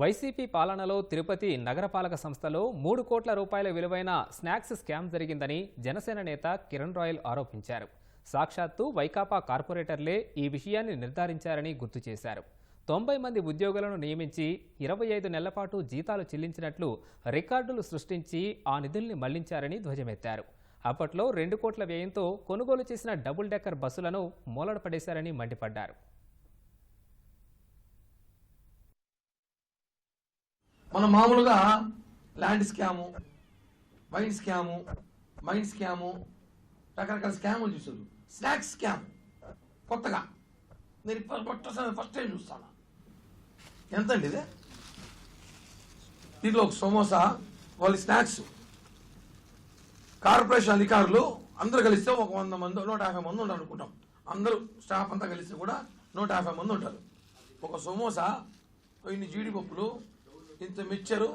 YCP పాలనలో తిరుపతి నగరపాలక సంస్థలో మూడు కోట్ల రూపాయల విలువైన స్నాక్స్ స్కామ్ జరిగిందని జనసేన నేత కిరణ్ రాయల్ ఆరోపించారు. సాక్షాత్తు వైకాపా కార్పొరేటర్లే ఈ విషయాన్ని నిర్ధారించారని గుర్తు చేశారు. తొంభై మంది ఉద్యోగులను నియమించి ఇరవై ఐదు నెలల పాటు జీతాలు చెల్లించినట్లు రికార్డులు సృష్టించి ఆ నిధుల్ని మళ్ళించారని ధ్వజమెత్తారు. అప్పట్లో రెండు కోట్ల వ్యయంతో కొనుగోలు చేసిన డబుల్ డెక్కర్ బస్సులను మూలడపడేశారని మండిపడ్డారు. మనం మామూలుగా land scam wine scam mind scam రకరకాల స్కాములు చూసారు స్నాక్స్ స్కామ్ కొత్తగా. నేను ఇప్పుడు ఫస్ట్ ఫస్ట్ టైం చూస్తాను. ఎంత అండి ఇది? దీంట్లో ఒక సమోసా వాళ్ళ స్నాక్స్. కార్పొరేషన్ అధికారులు అందరూ కలిస్తే ఒక వంద మంది నూట యాభై మంది ఉంటారు అనుకుంటాం. అందరూ స్టాఫ్ అంతా కలిస్తే కూడా నూట యాభై మంది ఉంటారు. ఒక సమోసా ఇన్ని జీడిపప్పులు ఇంత మిక్చరు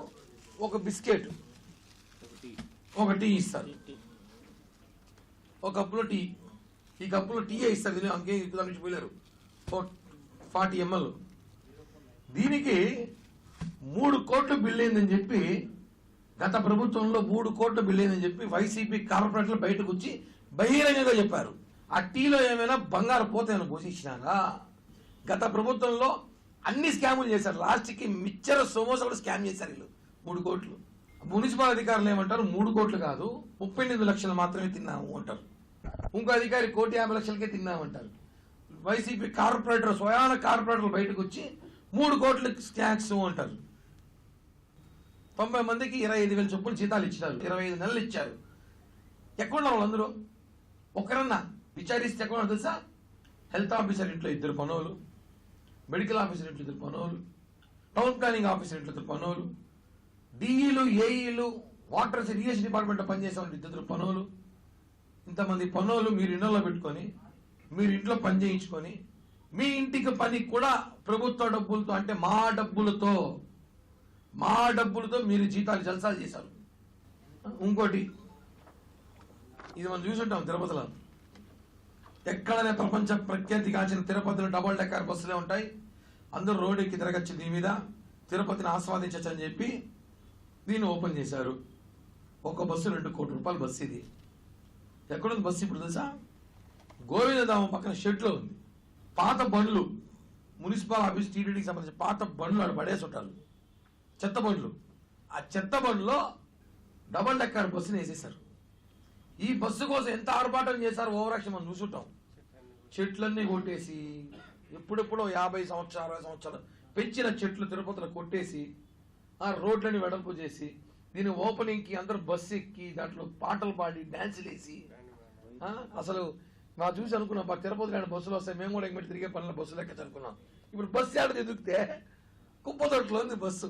ఒక బిస్కెట్ ఒక టీ ఇస్తారు. ఒక కప్పులో టీ. ఈ కప్పులో టీ ఇస్తారు దీని అంకే దాని నుంచి పోలేరు ఫార్టీ ఎంఎల్. దీనికి మూడు కోట్లు బిల్ అయిందని చెప్పి గత ప్రభుత్వంలో మూడు కోట్లు బిల్ అయిందని చెప్పి వైసీపీ కార్పొరేటర్లు బయటకు వచ్చి బహిరంగంగా చెప్పారు. ఆ టీలో ఏమైనా బంగారు పోతేమైనా పోషించినారా గత ప్రభుత్వంలో అన్ని స్కాములు చేశారు. లాస్ట్కి మిచ్చర సమోసా కూడా స్కామ్ చేశారు వీళ్ళు. మూడు కోట్లు. మున్సిపల్ అధికారులు ఏమంటారు? మూడు కోట్లు కాదు. ముప్పై ఎనిమిది లక్షలు మాత్రమే తిన్నాము అంటారు. ఇంకో అధికారి కోటి యాభై లక్షలకే తిన్నామంటారు. వైసీపీ కార్పొరేటర్ స్వయాన కార్పొరేటర్లు బయటకు వచ్చి మూడు కోట్ల స్నాక్స్ అంటారు. తొంభై మందికి ఇరవై ఐదు వేల చొప్పున జీతాలు ఇచ్చారు ఇరవై ఐదు నెలలు ఇచ్చారు. ఎక్కడున్నారు వాళ్ళందరూ? ఒకరన్నా. విచారిస్తే ఎక్కడ తెలుసా? హెల్త్ ఆఫీసర్ ఇంట్లో ఇద్దరు పనులు. మెడికల్ ఆఫీసర్ ఇంట్లో ఇద్దరు టౌన్ ప్లానింగ్ ఆఫీసర్ ఇంట్లో ఇద్దరు డిఈలు ఏఈలు వాటర్ ఇరిగేషన్ డిపార్ట్మెంట్లో పనిచేసే ఇద్దరు పనులు ఇంతమంది పనులు మీరు ఇళ్ళలో పెట్టుకొని మీరు ఇంట్లో పని చేయించుకొని మీ ఇంటికి పని కూడా ప్రభుత్వ డబ్బులతో అంటే మా డబ్బులతో మా డబ్బులతో మీరు జీతాలు జల్సాలు చేశారు. ఇంకోటి ఇది మనం చూసుంటాం తిరుపతిలో. ఎక్కడనే ప్రపంచ ప్రఖ్యాతి కాచిన తిరుపతిలో డబల్ డెక్కర్ బస్సులే ఉంటాయి. అందరూ రోడ్ ఎక్కి తిరగచ్చు దీని మీద. తిరుపతిని ఆస్వాదించచ్చు అని చెప్పి దీన్ని ఓపెన్ చేశారు. ఒక బస్సు రెండు కోట్ల రూపాయల బస్సు ఇది. ఎక్కడుంది బస్సు ఇప్పుడు తెలుసా? గోవిందధామం పక్కన షెడ్లో ఉంది. పాత బండ్లు. మున్సిపల్ ఆఫీస్ టీడీడీకి సంబంధించిన పాత బండ్లు ఆడ పడేసి ఉంటారు చెత్త బండ్లు. ఆ చెత్త బండ్లో డబల్ డెక్కర్ బస్సుని వేసేసారు ఈ బస్సు కోసం ఎంత ఆర్భాటం చేశారు ఓవరాక్షన్ మనం చూసుంటాం. చెట్లన్నీ కొట్టేసి ఎప్పుడెప్పుడో యాభై సంవత్సరాలు అరవై సంవత్సరాలు పెంచిన చెట్లు తిరుపతిలో కొట్టేసి ఆ రోడ్లని వెడల్పు చేసి దీని ఓపెనింగ్కి అందరూ బస్సు ఎక్కి దాంట్లో పాటలు పాడి డాన్సులు వేసి అసలు మా చూసి అనుకున్నాం బా తిరుపతి కానీ బస్సులు వస్తాయి మేము కూడా ఎక్కడి తిరిగే పనుల బస్సులు ఎక్కచ్చు అనుకున్నాం ఇప్పుడు బస్సు ఆడ ఎదుగుతే కుప్పతొట్లో ఉంది బస్సు.